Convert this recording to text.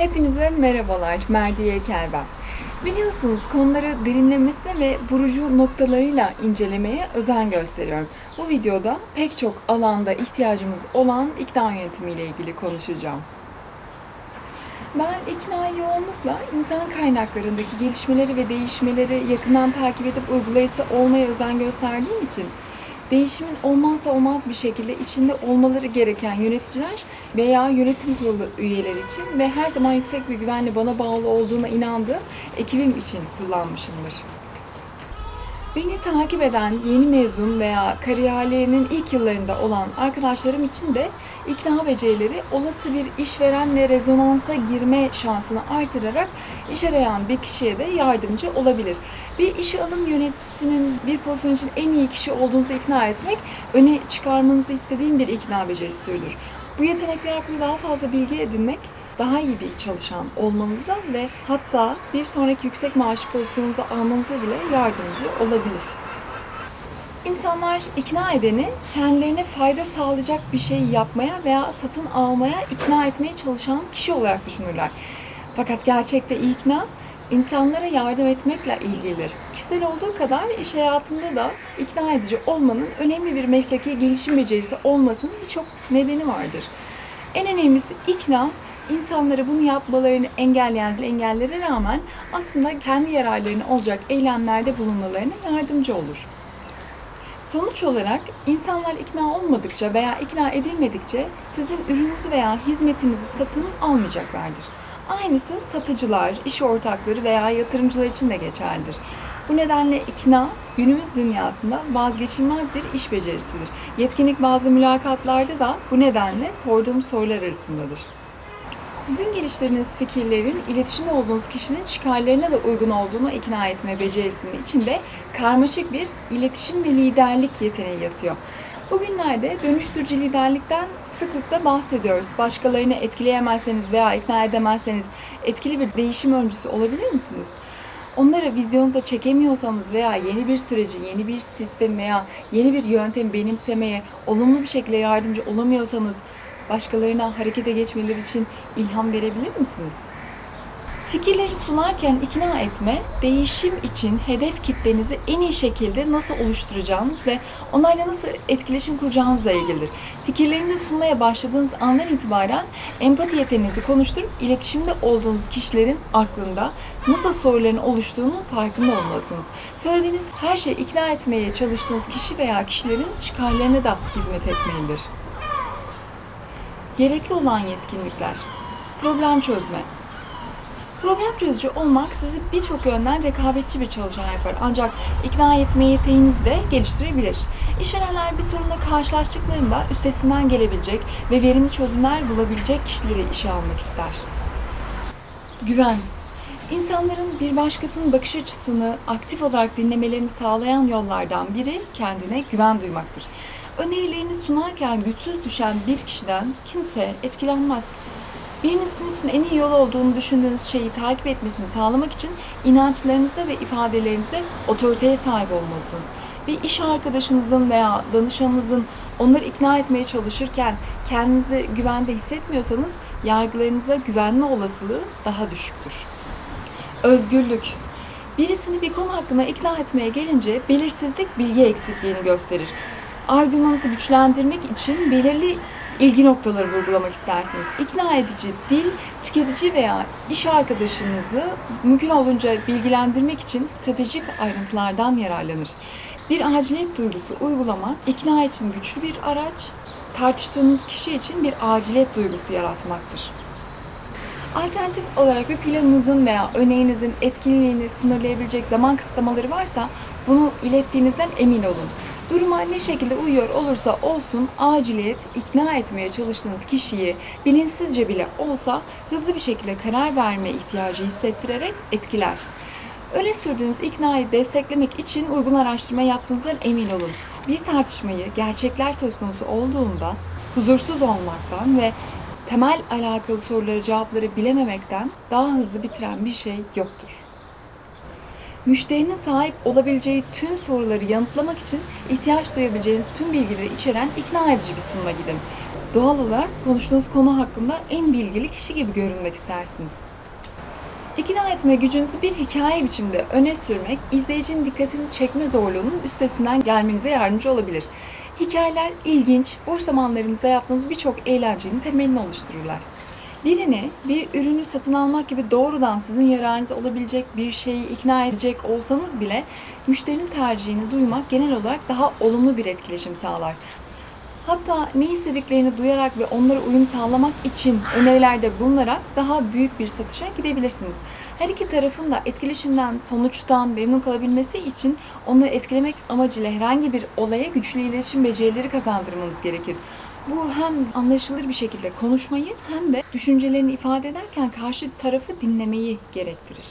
Hepinize merhabalar, Merdiye Kerben. Biliyorsunuz konuları derinlemesine ve vurucu noktalarıyla incelemeye özen gösteriyorum. Bu videoda pek çok alanda ihtiyacımız olan ikna yönetimiyle ilgili konuşacağım. Ben iknayı yoğunlukla insan kaynaklarındaki gelişmeleri ve değişmeleri yakından takip edip uygulayıcısı olmaya özen gösterdiğim için değişimin olmazsa olmaz bir şekilde içinde olmaları gereken yöneticiler veya yönetim kurulu üyeleri için ve her zaman yüksek bir güvenle bana bağlı olduğuna inandığım ekibim için kullanmışımdır. Beni takip eden yeni mezun veya kariyerlerinin ilk yıllarında olan arkadaşlarım için de ikna becerileri olası bir işverenle rezonansa girme şansını artırarak iş arayan bir kişiye de yardımcı olabilir. Bir işe alım yöneticisinin bir pozisyon için en iyi kişi olduğunuzu ikna etmek öne çıkarmanızı istediğim bir ikna becerisi türüdür. Bu yetenekler hakkında daha fazla bilgi edinmek daha iyi bir çalışan olmanıza ve hatta bir sonraki yüksek maaş pozisyonunuza almanıza bile yardımcı olabilir. İnsanlar ikna edeni kendilerine fayda sağlayacak bir şey yapmaya veya satın almaya ikna etmeye çalışan kişi olarak düşünürler. Fakat gerçekte ikna insanlara yardım etmekle ilgilidir. Kişisel olduğu kadar iş hayatında da ikna edici olmanın önemli bir mesleki gelişim becerisi olmasının birçok nedeni vardır. En önemlisi ikna insanlara bunu yapmalarını engelleyen engellere rağmen aslında kendi yararlarına olacak eylemlerde bulunmalarına yardımcı olur. Sonuç olarak insanlar ikna olmadıkça veya ikna edilmedikçe sizin ürününüzü veya hizmetinizi satın almayacaklardır. Aynısı satıcılar, iş ortakları veya yatırımcılar için de geçerlidir. Bu nedenle ikna günümüz dünyasında vazgeçilmez bir iş becerisidir. Yetkinlik bazı mülakatlarda da bu nedenle sorduğum sorular arasındadır. Sizin geliştirdiğiniz fikirlerin iletişimde olduğunuz kişinin çıkarlarına da uygun olduğunu ikna etme becerisinin içinde karmaşık bir iletişim ve liderlik yeteneği yatıyor. Bugünlerde dönüştürücü liderlikten sıklıkla bahsediyoruz. Başkalarını etkileyemezseniz veya ikna edemezseniz etkili bir değişim öncüsü olabilir misiniz? Onları vizyonunuza çekemiyorsanız veya yeni bir süreci, yeni bir sistem veya yeni bir yöntem benimsemeye olumlu bir şekilde yardımcı olamıyorsanız başkalarına harekete geçmeleri için ilham verebilir misiniz? Fikirleri sunarken ikna etme, değişim için hedef kitlenizi en iyi şekilde nasıl oluşturacağınız ve onlarla nasıl etkileşim kuracağınızla ilgilidir. Fikirlerinizi sunmaya başladığınız andan itibaren empati yeteneğinizi konuşturup iletişimde olduğunuz kişilerin aklında nasıl soruların oluştuğunun farkında olmalısınız. Söylediğiniz her şey ikna etmeye çalıştığınız kişi veya kişilerin çıkarlarına da hizmet etmelidir. Gerekli olan yetkinlikler. Problem çözme. Problem çözücü olmak sizi birçok yönden rekabetçi bir çalışan yapar. Ancak ikna etme yeteneğinizi de geliştirebilir. İşverenler bir sorunla karşılaştıklarında üstesinden gelebilecek ve verimli çözümler bulabilecek kişileri işe almak ister. Güven. İnsanların bir başkasının bakış açısını aktif olarak dinlemelerini sağlayan yollardan biri kendine güven duymaktır. Önerilerini sunarken güçsüz düşen bir kişiden kimse etkilenmez. Birinin için en iyi yol olduğunu düşündüğünüz şeyi takip etmesini sağlamak için inançlarınızda ve ifadelerinizde otoriteye sahip olmalısınız. Bir iş arkadaşınızın veya danışanınızın onları ikna etmeye çalışırken kendinizi güvende hissetmiyorsanız yargılarınıza güvenme olasılığı daha düşüktür. Özgürlük. Birisini bir konu hakkında ikna etmeye gelince belirsizlik bilgi eksikliğini gösterir. Argümanınızı güçlendirmek için belirli ilgi noktaları vurgulamak istersiniz. İkna edici dil, tüketici veya iş arkadaşınızı mümkün olunca bilgilendirmek için stratejik ayrıntılardan yararlanır. Bir aciliyet duygusu uygulamak, ikna için güçlü bir araç, tartıştığınız kişi için bir aciliyet duygusu yaratmaktır. Alternatif olarak bir planınızın veya öneğinizin etkinliğini sınırlayabilecek zaman kısıtlamaları varsa bunu ilettiğinizden emin olun. Duruma ne şekilde uyuyor olursa olsun aciliyet ikna etmeye çalıştığınız kişiyi bilinçsizce bile olsa hızlı bir şekilde karar verme ihtiyacı hissettirerek etkiler. Öne sürdüğünüz iknayı desteklemek için uygun araştırma yaptığınızdan emin olun. Bir tartışmayı gerçekler söz konusu olduğunda huzursuz olmaktan ve temel alakalı soruları cevapları bilememekten daha hızlı bitiren bir şey yoktur. Müşterinin sahip olabileceği tüm soruları yanıtlamak için ihtiyaç duyabileceğiniz tüm bilgileri içeren ikna edici bir sunuma gidin. Doğal olarak konuştuğunuz konu hakkında en bilgili kişi gibi görünmek istersiniz. İkna etme gücünüzü bir hikaye biçimde öne sürmek, izleyicinin dikkatini çekme zorluğunun üstesinden gelmenize yardımcı olabilir. Hikayeler ilginç, boş zamanlarımızda yaptığımız birçok eğlencenin temelini oluştururlar. Birini, bir ürünü satın almak gibi doğrudan sizin yararınıza olabilecek bir şeyi ikna edecek olsanız bile müşterinin tercihini duymak genel olarak daha olumlu bir etkileşim sağlar. Hatta ne istediklerini duyarak ve onlara uyum sağlamak için önerilerde bulunarak daha büyük bir satışa gidebilirsiniz. Her iki tarafın da etkileşimden, sonuçtan memnun kalabilmesi için onları etkilemek amacıyla herhangi bir olaya güçlü iletişim becerileri kazandırmanız gerekir. Bu hem anlaşılır bir şekilde konuşmayı hem de düşüncelerini ifade ederken karşı tarafı dinlemeyi gerektirir.